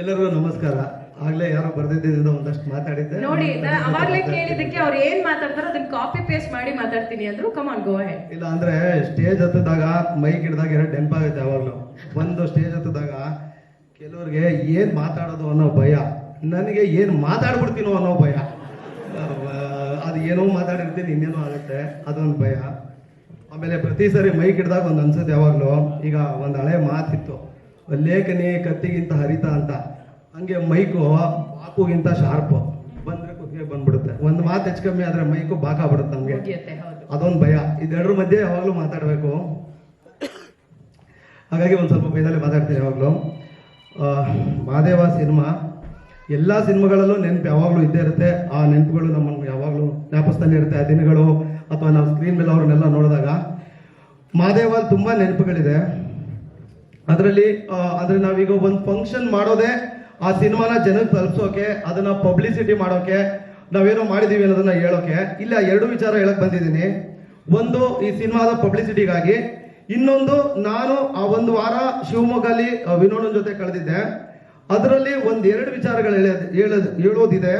ಎಲ್ಲರಿಗೂ ನಮಸ್ಕಾರ. ಆಗ್ಲೇ ಯಾರೋ ಬರ್ದಿದ್ದ ಒಂದಷ್ಟು ಮಾತಾಡಿದ್ದೆ. ನೋಡಿ ನಾ- ಅವಾಗ್ಲೇ ಕೇಳಿದಕ್ಕೆ ಅವ್ರು ಏನ್ ಮಾತಾಡ್ತಾರೋ ಅದನ್ನ ಕಾಪಿ ಪೇಸ್ಟ್ ಮಾಡಿ ಮಾತಾಡ್ತೀನಿ ಅಂದ್ರು ಕಮಾನ್ ಗೋ ಹೆಡ್ ಇಲ್ಲ ಅಂದ್ರೆ ಸ್ಟೇಜ್ ಹತ್ತದಾಗ ಮೈಕ್ ಹಿಡ್ದಾಗ ಎರಡು ನೆನಪಾಗುತ್ತೆ ಯಾವಾಗಲೂ. ಒಂದು ಸ್ಟೇಜ್ ಹತ್ತದಾಗ ಕೆಲವ್ರಿಗೆ ಏನ್ ಮಾತಾಡೋದು ಅನ್ನೋ ಭಯ ನನಗೆ ಏನ್ ಮಾತಾಡ್ಬಿಡ್ತೀನೋ ಅನ್ನೋ ಭಯ. ಅದು ಏನೋ ಮಾತಾಡಿರ್ತೀನಿ ಇನ್ನೇನೋ ಆಗುತ್ತೆ ಅದೊಂದು ಭಯ. ಆಮೇಲೆ ಪ್ರತಿ ಸರಿ ಮೈಕ್ ಹಿಡ್ದಾಗ ಒಂದು ಅನ್ಸುತ್ತೆ ಯಾವಾಗಲೂ. ಈಗ ಒಂದು ಹಳೆ ಮಾತಿತ್ತು. ಲೇಖನಿ ಕತ್ತಿಗಿಂತ ಹರಿತ ಅಂತ. ಹಂಗೆ ಮೈಕು ಬಾಕುಗಿಂತ ಶಾರ್ಪು. ಬಂದ್ರೆ ಕುತ್ತಿಗೆ ಬಂದ್ಬಿಡುತ್ತೆ. ಒಂದು ಮಾತು ಹೆಚ್ಚು ಕಮ್ಮಿ ಆದ್ರೆ ಮೈಕು ಬಾಕಾಗ್ಬಿಡುತ್ತೆ ನಮ್ಗೆ. ಮುಗಿಯುತ್ತೆ ಹೌದು. ಅದೊಂದು ಭಯ. ಇದೆರಡರ ಮಧ್ಯೆ ಯಾವಾಗಲೂ ಮಾತಾಡಬೇಕು. ಹಾಗಾಗಿ ಒಂದು ಸ್ವಲ್ಪ ಭಯದಲ್ಲಿ ಮಾತಾಡ್ತೀನಿ ಯಾವಾಗಲೂ. ಮಾದೇವ ಸಿನಿಮಾ. ಎಲ್ಲ ಸಿನಿಮಾಗಳಲ್ಲೂ ನೆನಪು ಯಾವಾಗಲೂ ಇದ್ದೇ ಇರುತ್ತೆ. ಆ ನೆನಪುಗಳು ನಮ್ಮನ್ನು ಯಾವಾಗಲೂ ಜ್ಞಾಪಿಸ್ತಾನೆ ಇರುತ್ತೆ. ಆ ದಿನಗಳು ಅಥವಾ ನಾವು ಸ್ಕ್ರೀನ್ ಮೇಲೆ ಅವ್ರನ್ನೆಲ್ಲ ನೋಡಿದಾಗ. ಮಾದೇವ ತುಂಬ ನೆನಪುಗಳಿದೆ. ಅದರಲ್ಲಿ ಅಂದ್ರೆ ನಾವೀಗ ಒಂದು ಫಂಕ್ಷನ್ ಮಾಡೋದೇ ಆ ಸಿನಿಮಾನ ಜನಕ್ಕೆ ತಲುಪಿಸೋಕೆ, ಅದನ್ನ ಪಬ್ಲಿಸಿಟಿ ಮಾಡೋಕೆ, ನಾವೇನೋ ಮಾಡಿದೀವಿ ಅನ್ನೋದನ್ನ ಹೇಳೋಕೆ. ಇಲ್ಲ, ಎರಡು ವಿಚಾರ ಹೇಳಕ್ ಬಂದಿದ್ದೀನಿ. ಒಂದು, ಈ ಸಿನಿಮಾದ ಪಬ್ಲಿಸಿಟಿಗಾಗಿ ಇನ್ನೊಂದು, ನಾನು ಆ ಒಂದು ವಾರ ಶಿವಮೊಗ್ಗಲ್ಲಿ ವಿನೋದನ್ ಜೊತೆ ಕಳೆದಿದ್ದೆ. ಅದರಲ್ಲಿ ಒಂದ್ ಎರಡು ವಿಚಾರಗಳು ಹೇಳ ಹೇಳೋದ್, ಹೇಳೋದಿದೆ.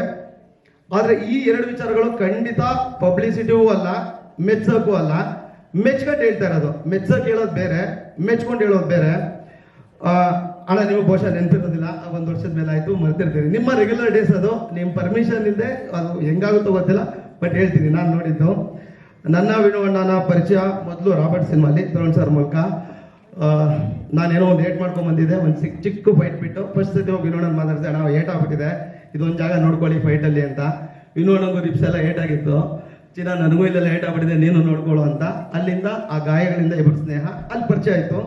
ಆದ್ರೆ ಈ ಎರಡು ವಿಚಾರಗಳು ಖಂಡಿತ ಪಬ್ಲಿಸಿಟಿಯೂ ಅಲ್ಲ ಮೆಚ್ಚಕ್ಕೂ ಅಲ್ಲ. ಮೆಚ್ಕೊಂಡು ಹೇಳ್ತಾ ಇರೋದು. ಮೆಚ್ಚಕ್ ಹೇಳೋದು ಬೇರೆ, ಮೆಚ್ಕೊಂಡು ಹೇಳೋದು ಬೇರೆ. ಅಣ್ಣ ನೀವು ಬಹುಶಃ ನೆನಪಿರೋದಿಲ್ಲ. ಒಂದು ವರ್ಷದ ಮೇಲೆ ಆಯಿತು ಮರ್ತಿರ್ತೀನಿ ನಿಮ್ಮ ರೆಗ್ಯುಲರ್ ಡೇಸ್ ಅದು ನಿಮ್ಮ ಪರ್ಮಿಷನ್ ಇಲ್ಲದೆ ಅದು ಹೆಂಗಾಗುತ್ತೋ ಗೊತ್ತಿಲ್ಲ ಬಟ್ ಹೇಳ್ತೀನಿ, ನಾನು ನೋಡಿದ್ದು. ನನ್ನ ವಿಣುವಣ್ಣನ ಪರಿಚಯ ಮೊದಲು ರಾಬರ್ಟ್ ಸಿನಿಮಾಲಿ ದ್ರೋಣ್ ಸರ್ ಮೂಲಕ. ನಾನೇನೋ ಒಂದು ಏಟ್ ಮಾಡ್ಕೊಂಡು ಬಂದಿದ್ದೆ, ಒಂದು ಚಿಕ್ಕ ಚಿಕ್ಕ ಫೈಟ್ ಬಿಟ್ಟು ಫಸ್ಟ್ ಸತಿ ಹೋಗಿ ವಿನೋಣನ್ ಮಾತಾಡಿದೆ, ಅಣ್ಣ, ಏಟ್ ಆಗ್ಬಿಟ್ಟಿದೆ, ಇದೊಂದು ಜಾಗ ನೋಡ್ಕೊಳ್ಳಿ ಫೈಟಲ್ಲಿ ಅಂತ. ವಿನೋಣಂಗೂ ರಿಪ್ಸ್ ಎಲ್ಲ ಏಟ್ ಆಗಿತ್ತು. ಚಿನ್ನ, ನನಗೂ ಇಲ್ಲೆಲ್ಲ ಏಟ್ ಆಗ್ಬಿಟ್ಟಿದೆ, ನೀನು ನೋಡ್ಕೊಳ್ಳೋ ಅಂತ. ಅಲ್ಲಿಂದ ಆ ಗಾಯಗಳಿಂದ ಇಬ್ಬರು ಸ್ನೇಹ, ಅಲ್ಲಿ ಪರಿಚಯ ಆಯ್ತು.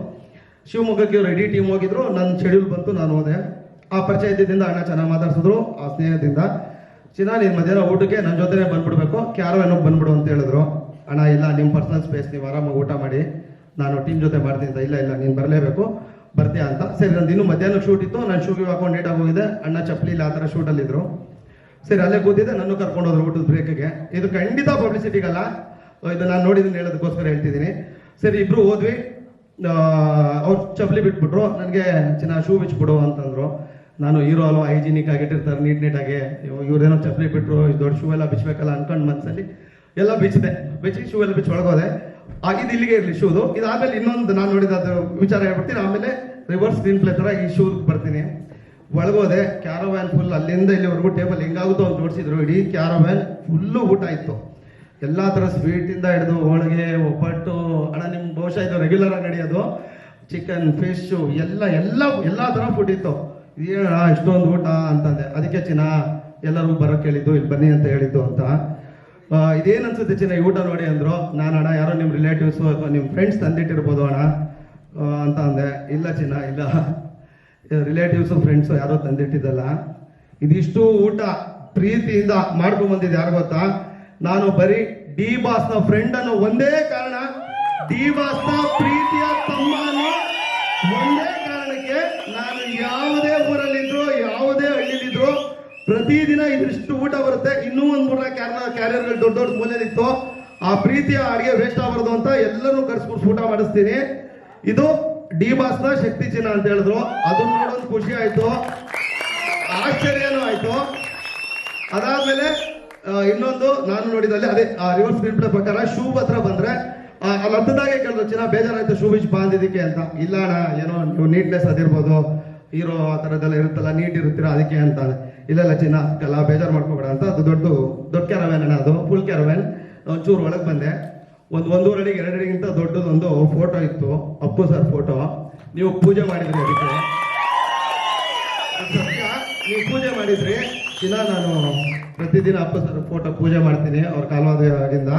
ಶಿವಮೊಗ್ಗಕ್ಕೆ ರೆಡಿ ಟೀಮ್ ಹೋಗಿದ್ರು ನನ್ನ ಶೆಡ್ಯೂಲ್ ಬಂತು, ನಾನು ಹೋದೆ. ಆ ಪರಿಚಯ ಇದ್ದಿದ್ದರಿಂದ ಅಣ್ಣ ಚೆನ್ನಾಗಿ ಮಾತಾಡ್ಸಿದ್ರು, ಆ ಸ್ನೇಹದಿಂದ. ಚಿನ್ನ, ನೀನು ಮಧ್ಯಾಹ್ನ ಊಟಕ್ಕೆ ನನ್ನ ಜೊತೆನೇ ಬಂದ್ಬಿಡ್ಬೇಕು ಏನೋ ಬಂದ್ಬಿಡು ಅಂತ ಹೇಳಿದ್ರು. ಅಣ್ಣ, ಇಲ್ಲ ನಿಮ್ಮ ಪರ್ಸನಲ್ ಸ್ಪೇಸ್ ನೀವು ಆರಾಮಾಗಿ ಊಟ ಮಾಡಿ. ನಾನು ಟೀಮ್ ಜೊತೆ ಮಾಡ್ತೀನಿ ಇಲ್ಲ ಇಲ್ಲ, ನೀನು ಬರಲೇಬೇಕು, ಬರ್ತೀಯಾ ಅಂತ. ಸರಿ, ನಂದು ಇನ್ನೂ ಮಧ್ಯಾಹ್ನ ಶೂಟ್ ಇತ್ತು, ನಾನು ಶೂಗೆ ಹಾಕೊಂಡು ನೀಟಾಗಿ ಹೋಗಿದೆ. ಅಣ್ಣ ಚಪ್ಪಲಿ ಇಲ್ಲ, ಆ ಥರ ಶೂಟಲ್ಲಿದ್ದರು ಸರಿ, ಅಲ್ಲೇ ಕೂತಿದ್ದೆ ನನ್ನ ಕರ್ಕೊಂಡು ಹೋದ್ರು ಊಟದ ಬ್ರೇಕ್ಗೆ ಇದು ಖಂಡಿತ ಪಬ್ಲಿಸಿಟಿಗಲ್ಲ ಇದು ನಾನು ನೋಡಿದ್ದೀನಿ ಹೇಳೋದಕ್ಕೋಸ್ಕರ ಹೇಳ್ತಿದ್ದೀನಿ. ಸರಿ, ಇಬ್ರು ಹೋದ್ವಿ. ಅವ್ರು ಚಪ್ಪಲಿ ಬಿಟ್ಬಿಟ್ರು. ನನಗೆ ಚಿನ್ನ ಶೂ ಬಿಚ್ಬಿಡು ಅಂತಂದ್ರು. ನಾನು ಹೀರೋ ಅಲ್ವಾ, ಹೈಜಿನಿಕ್ ಆಗಿಟ್ಟಿರ್ತಾರೆ ನೀಟ್ ನೀಟಾಗಿ ಇವ್ರೇನೋ ಚಪ್ಪಲಿ ಬಿಟ್ಟರು ಇದು ದೊಡ್ಡ ಶೂ ಎಲ್ಲ ಬಿಚ್ಚಬೇಕಲ್ಲ ಅನ್ಕೊಂಡು ಮನಸ್ಸಲ್ಲಿ ಎಲ್ಲ ಬಿಚ್ಚಿದೆ. ಬಿಚ್ಚಿ ಶೂ ಎಲ್ಲ ಬಿಚ್ಚಿ ಒಳಗೋದೆ. ಆಗಿದ್ದು ಇಲ್ಲಿಗೆ ಇರಲಿ ಶೂದು ಆಮೇಲೆ ಇನ್ನೊಂದು ನಾನು ನೋಡಿದ ಅದು ವಿಚಾರ ಹೇಳ್ಬಿಡ್ತೀನಿ. ಆಮೇಲೆ ರಿವರ್ಸ್ ಸ್ಕ್ರೀನ್ ಪ್ಲೇ ಥರ ಈ ಶೂ ಬರ್ತೀನಿ. ಒಳಗೋದೆ ಕ್ಯಾರವ್ಯಾನ್ ಫುಲ್ ಅಲ್ಲಿಂದ ಇಲ್ಲಿವರೆಗೂ ಟೇಬಲ್ ಹೆಂಗಾಗುತ್ತೋ ಅಂತ ನೋಡಿಸಿದ್ರು. ಇಡೀ ಕ್ಯಾರವ್ಯಾನ್ ಫುಲ್ಲು ಊಟ ಇತ್ತು. ಎಲ್ಲಾ ತರ ಸ್ವೀಟ್ ಇಂದ ಹಿಡಿದು ಹೋಳಿಗೆ, ಒಬ್ಬಟ್ಟು, ಅಣ್ಣ ನಿಮ್ ಬಹುಶಃ ಇದು ರೆಗ್ಯುಲರ್ ಆಗಿ ನಡೆಯೋದು. ಚಿಕನ್ ಫಿಶ್ ಎಲ್ಲ ಎಲ್ಲ, ಎಲ್ಲಾ ತರ ಫುಡ್ ಇತ್ತು. ಇಷ್ಟೊಂದು ಊಟ ಅಂತಂದೆ. ಅದಕ್ಕೆ ಚಿನ್ನ ಎಲ್ಲರೂ ಬರೋಕ್ ಹೇಳಿದ್ದು ಇಲ್ಲಿ ಬನ್ನಿ ಅಂತ ಹೇಳಿದ್ದು ಅಂತ. ಇದೇನು ಅನ್ಸುತ್ತೆ ಚಿನ್ನ, ಈ ಊಟ ನೋಡಿ ಅಂದ್ರು. ನಾನು ಅಣ್ಣ, ಯಾರೋ ನಿಮ್ಮ ರಿಲೇಟಿವ್ಸ್ ಅಥವಾ ನಿಮ್ ಫ್ರೆಂಡ್ಸ್ ತಂದಿಟ್ಟಿರ್ಬೋದು ಅಣ್ಣ. ಅಂತ ಅಂದೆ. ಇಲ್ಲ ಚಿನ್ನ, ಇಲ್ಲ. ರಿಲೇಟಿವ್ಸ್ ಫ್ರೆಂಡ್ಸ್ ಯಾರೋ ತಂದಿಟ್ಟಿದ್ದಲ್ಲ. ಇದಿಷ್ಟು ಊಟ ಪ್ರೀತಿಯಿಂದ ಮಾಡ್ಕೊಂಡ್ ಬಂದಿದ್ದು ಯಾರು ಗೊತ್ತಾ? ನಾನು ಬರೀ ಡಿ ಬಾಸ್ನ ಫ್ರೆಂಡ್ ಅನ್ನೋ ಒಂದೇ ಕಾರಣ ಡಿ ಬಾಸ್ನ ಪ್ರೀತಿಯ ತಮ್ಮ ಒಂದೇ ಕಾರಣಕ್ಕೆ ನಾನು ಯಾವುದೇ ಊರಲ್ಲಿದ್ರು, ಯಾವುದೇ ಹಳ್ಳಿಲಿದ್ರು ಪ್ರತಿದಿನ ಇದಿಷ್ಟು ಊಟ ಬರುತ್ತೆ. ಇನ್ನೂ ಒಂದ್ ಮೂರ್ನಾಲ್ಕು ಕ್ಯಾರ ಕ್ಯಾರಿಯರ್ಗಳು ದೊಡ್ಡ ದೊಡ್ಡ ಮೂಲೆಯಲ್ಲಿತ್ತು. ಆ ಪ್ರೀತಿಯ ಅಡಿಗೆ ವೇಸ್ಟ್ ಆಗಬಾರ್ದು ಅಂತ ಎಲ್ಲರೂ ಕರ್ಸ್ಬಿಟ್ಟು ಊಟ ಮಾಡಿಸ್ತೀನಿ. ಇದು ಡಿ ಬಾಸ್ನ ಶಕ್ತಿ ಚಿನ್ನ ಅಂತ ಹೇಳಿದ್ರು. ಅದನ್ನ ನೋಡೋದು ಖುಷಿ ಆಯ್ತು. ಆಶ್ಚರ್ಯನೂ ಆಯ್ತು. ಅದಾದ್ಮೇಲೆ ಇನ್ನೊಂದು ನಾನು ನೋಡಿದಲ್ಲಿ ಅದೇ ರಿವರ್ಸ್ ಸ್ಕ್ರೀನ್ ಪ್ರಕಾರ ಶೂ ಹತ್ರ ಬಂದ್ರೆ ಅಲ್ಲಿ ಹತ್ತದಾಗೆ ಕೇಳಿದ್ರು ಚಿನ್ನ ಬೇಜಾರಾಯ್ತು ಶೂ ಬಿಚ್ ಬಾಂದಿದ್ದಕ್ಕೆ ಅಂತ. ಇಲ್ಲ ಅಣ್ಣ, ಏನೋ ನೀವು ನೀಟ್ನೆಸ್ ಅದಿರ್ಬೋದು ಹೀರೋ ಆ ಥರದ್ದೆಲ್ಲ ಇರುತ್ತಲ್ಲ ನೀಟ್ ಇರುತ್ತೀರ ಅದಕ್ಕೆ ಅಂತ ಇಲ್ಲ ಇಲ್ಲ, ಚಿನ್ನ, ಎಲ್ಲ ಬೇಜಾರು ಮಾಡ್ಕೋಬೇಡ ಅಂತ. ಅದು ದೊಡ್ಡ ದೊಡ್ಡ ಕ್ಯಾರವ್ಯಾನ್ ಅಣ್ಣ ಅದು ಫುಲ್ ಕ್ಯಾರವ್ಯಾನ್ ಒಂಚೂರು ಒಳಗೆ ಬಂದೆ. ಒಂದು ಒಂದೂವರೆ ಅಡಿಗೆ, ಎರಡು ಅಡಿಗಿಂತ ದೊಡ್ಡದೊಂದು ಫೋಟೋ ಇತ್ತು. ಅಪ್ಪು ಸರ್ ಫೋಟೋ ನೀವು ಪೂಜೆ ಮಾಡಿದ್ರಿ ಅದಕ್ಕೆ. ಅದು ನೀವು ಪೂಜೆ ಮಾಡಿದ್ರಿ. ದಿನ ನಾನು ಪ್ರತಿದಿನ ಅಪ್ಪ ಸರ್ ಫೋಟೋ ಪೂಜೆ ಮಾಡ್ತೀನಿ, ಅವ್ರ ಕಾಲವಾದಾಗಿಂದ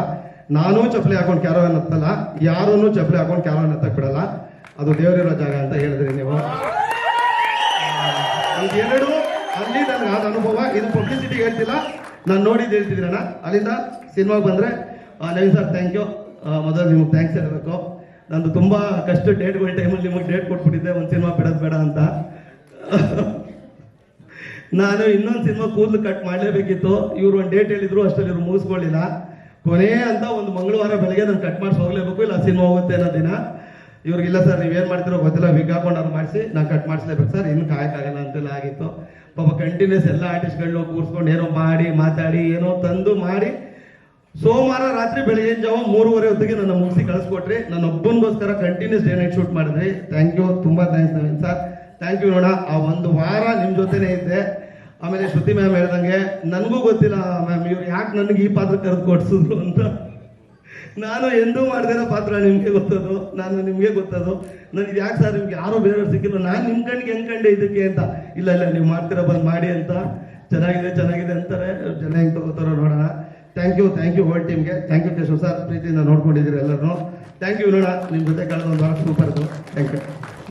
ನಾನು ಚಪ್ಪಲಿ ಹಾಕೊಂಡು ಕ್ಯಾರವನ್ ಹತ್ತಲ್ಲ ಯಾರೂ ಚಪ್ಪಲಿ ಹಾಕೊಂಡು ಕ್ಯಾರವನ್ ಹತ್ತಕ್ ಬಿಡಲ್ಲ ಅದು ದೇವರಿರೋ ಜಾಗ ಅಂತ ಹೇಳಿದ್ರಿ ನೀವು. ಎರಡು ಅಲ್ಲಿ ನನಗೆ ಆದ ಅನುಭವ, ಇದು ಪಬ್ಲಿಸಿಟಿ ಹೇಳ್ತಿಲ್ಲ. ನಾನು ನೋಡಿದ್ದು ಹೇಳ್ತಿದ್ದೀರಣ್ಣ ಅಲ್ಲಿಂದ ಸಿನಿಮಾಗೆ ಬಂದರೆ ನವೀನ್ ಸರ್ ಥ್ಯಾಂಕ್ ಯು ಮೊದಲು ನಿಮಗೆ ಥ್ಯಾಂಕ್ಸ್ ಹೇಳಬೇಕು. ನಂದು ತುಂಬ ಕಷ್ಟ ಡೇಟ್ಗಳ ಟೈಮಲ್ಲಿ ನಿಮಗೆ ಡೇಟ್ ಕೊಟ್ಬಿಟ್ಟಿದ್ದೆ, ಒಂದು ಸಿನಿಮಾ ಬಿಡೋದು ಬೇಡ ಅಂತ. ನಾನು ಇನ್ನೊಂದು ಸಿನಿಮಾ ಕೂದಲು ಕಟ್ ಮಾಡಲೇಬೇಕಿತ್ತು. ಇವ್ರು ಒಂದು ಡೇಟ್ ಹೇಳಿದ್ರು ಅಷ್ಟರಲ್ಲಿ ಇವ್ರು ಮುಗಿಸ್ಕೊಳ್ಳಿಲ್ಲ. ಕೊನೆ ಅಂತ ಒಂದು ಮಂಗಳವಾರ ಬೆಳಗ್ಗೆ ನಾನು ಕಟ್ ಮಾಡಿಸಿ ಹೋಗ್ಲೇಬೇಕು, ಇಲ್ಲ ಸಿನಿಮಾ ಹೋಗುತ್ತೆ ಅನ್ನೋ ದಿನ. ಇವ್ರಿಗಿಲ್ಲ ಸರ್, ನೀವೇನು ಮಾಡ್ತಿರೋ ಗೊತ್ತಿಲ್ಲ ವಿಗ್ ಹಾಕೊಂಡು ಅವ್ರು ಮಾಡಿಸಿ, ನಾನು ಕಟ್ ಮಾಡಿಸ್ಲೇಬೇಕು ಸರ್ ಇನ್ನು ಕಾಯಕ್ಕಾಗಲ್ಲ ಅಂತೆಲ್ಲ ಆಗಿತ್ತು. ಪಾಪ ಕಂಟಿನ್ಯೂಸ್ ಎಲ್ಲ ಆರ್ಟಿಸ್ಟ್ಗಳನ್ನ ಕೂರಿಸ್ಕೊಂಡು ಏನೋ ಮಾಡಿ, ಮಾತಾಡಿ, ಏನೋ ತಂದು ಮಾಡಿ. ಸೋಮವಾರ ರಾತ್ರಿ ಬೆಳಗ್ಗೆ ಜಾವ, ಮೂರುವರೆ ಹೊತ್ತಿಗೆ ನನ್ನ ಮುಗಿಸಿ ಕಳಿಸ್ಕೊಟ್ರಿ. ನನ್ನ ಒಬ್ಬನಿಗೋಸ್ಕರ ಕಂಟಿನ್ಯೂಸ್ ಡೇ ನೈಟ್ ಶೂಟ್ ಮಾಡಿದ್ರಿ. ಥ್ಯಾಂಕ್ ಯು ತುಂಬಾ thanks Naveen sir. Thank you ನೋಡೋಣ. ಆ ಒಂದು ವಾರ ನಿಮ್ಮ ಜೊತೆನೇ ಇದ್ದೆ. ಆಮೇಲೆ ಶ್ರುತಿ ಮ್ಯಾಮ್ ಹೇಳ್ದಂಗೆ, ನನಗೂ ಗೊತ್ತಿಲ್ಲ ಮ್ಯಾಮ್ ಇವ್ರು ಯಾಕೆ ನನಗೆ ಈ ಪಾತ್ರ ಕರೆದು ಕೊಡ್ಸಿದ್ರು ಅಂತ. ನಾನು ಎಂದೂ ಮಾಡ್ದಿರೋ ಪಾತ್ರ ನಿಮಗೆ ಗೊತ್ತದು, ನಾನು ನಿಮಗೆ ಗೊತ್ತದು. ನನಗೆ ಯಾಕೆ ಸರ್ ನಿಮ್ಗೆ ಯಾರೋ ಬೇರೆಯವ್ರು ಸಿಕ್ಕಿಲ್ಲ, ನಾನು ನಿಮ್ಮ ಕಣ್ಣಿಗೆ ಹೆಂಗೆ ಕಂಡೆ ಇದಕ್ಕೆ ಅಂತ. ಇಲ್ಲ ಇಲ್ಲ, ನೀವು ಮಾಡ್ತೀರಾ ಬಂದು ಮಾಡಿ ಅಂತ. ಚೆನ್ನಾಗಿದೆ ಚೆನ್ನಾಗಿದೆ ಅಂತಾರೆ. ಜನ ಹೆಂಗೆ ತಗೋತಾರೋ ನೋಡೋಣ. Thank you thank you whole ಟೀಮ್ಗೆ ಥ್ಯಾಂಕ್ ಯು ಕೇಶವ್ ಸರ್ ಪ್ರೀತಿಯಿಂದ ನೋಡ್ಕೊಂಡಿದ್ದೀರಿ ಎಲ್ಲರೂ ಥ್ಯಾಂಕ್ ಯು ನೋಡೋಣ ನಿಮ್ಮ ಜೊತೆ ಕಳೆದ ಒಂದು ವಾರ ಸೂಪರ್ ಥ್ಯಾಂಕ್ ಯು